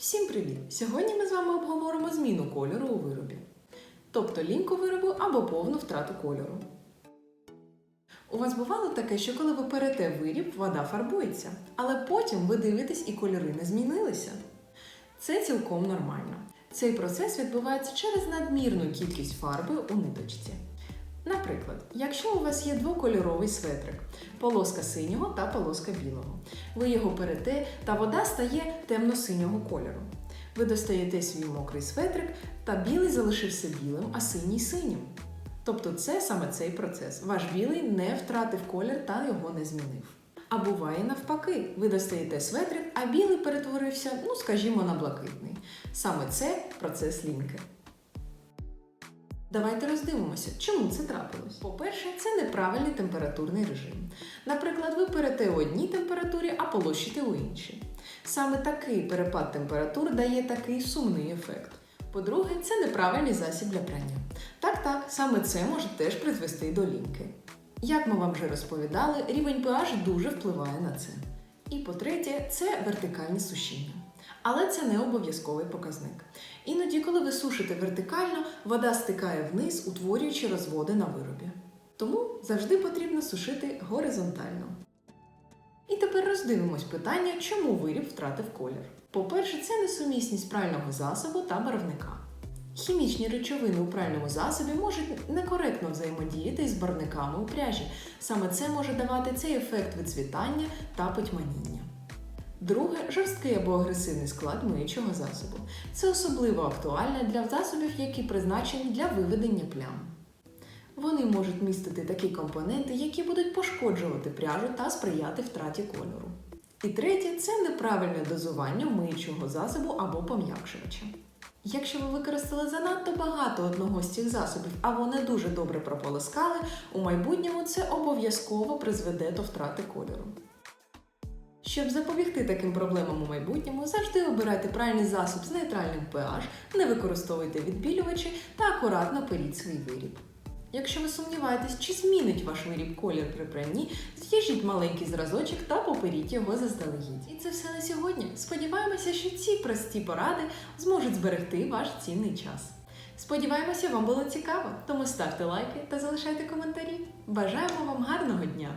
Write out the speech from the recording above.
Всім привіт! Сьогодні ми з вами обговоримо зміну кольору у виробі, тобто ліньку виробу або повну втрату кольору. У вас бувало таке, що коли ви перете виріб, вода фарбується, але потім ви дивитесь і кольори не змінилися. Це цілком нормально. Цей процес відбувається через надмірну кількість фарби у ниточці. Наприклад, якщо у вас є двокольоровий светрик, полоска синього та полоска білого, ви його перете, та вода стає темно-синього кольору. Ви достаєте свій мокрий светрик, та білий залишився білим, а синій синім. Тобто це саме цей процес. Ваш білий не втратив колір та його не змінив. А буває навпаки, ви достаєте светрик, а білий перетворився, ну скажімо, на блакитний. Саме це процес ліньки. Давайте роздивимося, чому це трапилось. По-перше, це неправильний температурний режим. Наприклад, ви перете у одній температурі, а полощите у іншій. Саме такий перепад температур дає такий сумний ефект. По-друге, це неправильний засіб для прання. Так, так, саме це може теж призвести до ліньки. Як ми вам вже розповідали, рівень pH дуже впливає на це. І по-третє, це вертикальне сушіння. Але це не обов'язковий показник. Іноді, коли ви сушите вертикально, вода стикає вниз, утворюючи розводи на виробі. Тому завжди потрібно сушити горизонтально. І тепер роздивимось питання, чому виріб втратив колір. По-перше, це несумісність прального засобу та барвника. Хімічні речовини у пральному засобі можуть некоректно взаємодіяти із барвниками у пряжі. Саме це може давати цей ефект відцвітання та потьманіння. Друге жорсткий або агресивний склад миючого засобу. Це особливо актуально для засобів, які призначені для виведення плям. Вони можуть містити такі компоненти, які будуть пошкоджувати пряжу та сприяти втраті кольору. І третє це неправильне дозування миючого засобу або пом'якшувача. Якщо ви використали занадто багато одного з цих засобів, або не дуже добре прополоскали, у майбутньому це обов'язково призведе до втрати кольору. Щоб запобігти таким проблемам у майбутньому, завжди обирайте правильний засіб з нейтральним pH, не використовуйте відбілювачі та акуратно періть свій виріб. Якщо ви сумніваєтесь, чи змінить ваш виріб колір при пранні, з'їжджіть маленький зразочок та поперіть його заздалегідь. І це все на сьогодні. Сподіваємося, що ці прості поради зможуть зберегти ваш цінний час. Сподіваємося, вам було цікаво, тому ставте лайки та залишайте коментарі. Бажаємо вам гарного дня!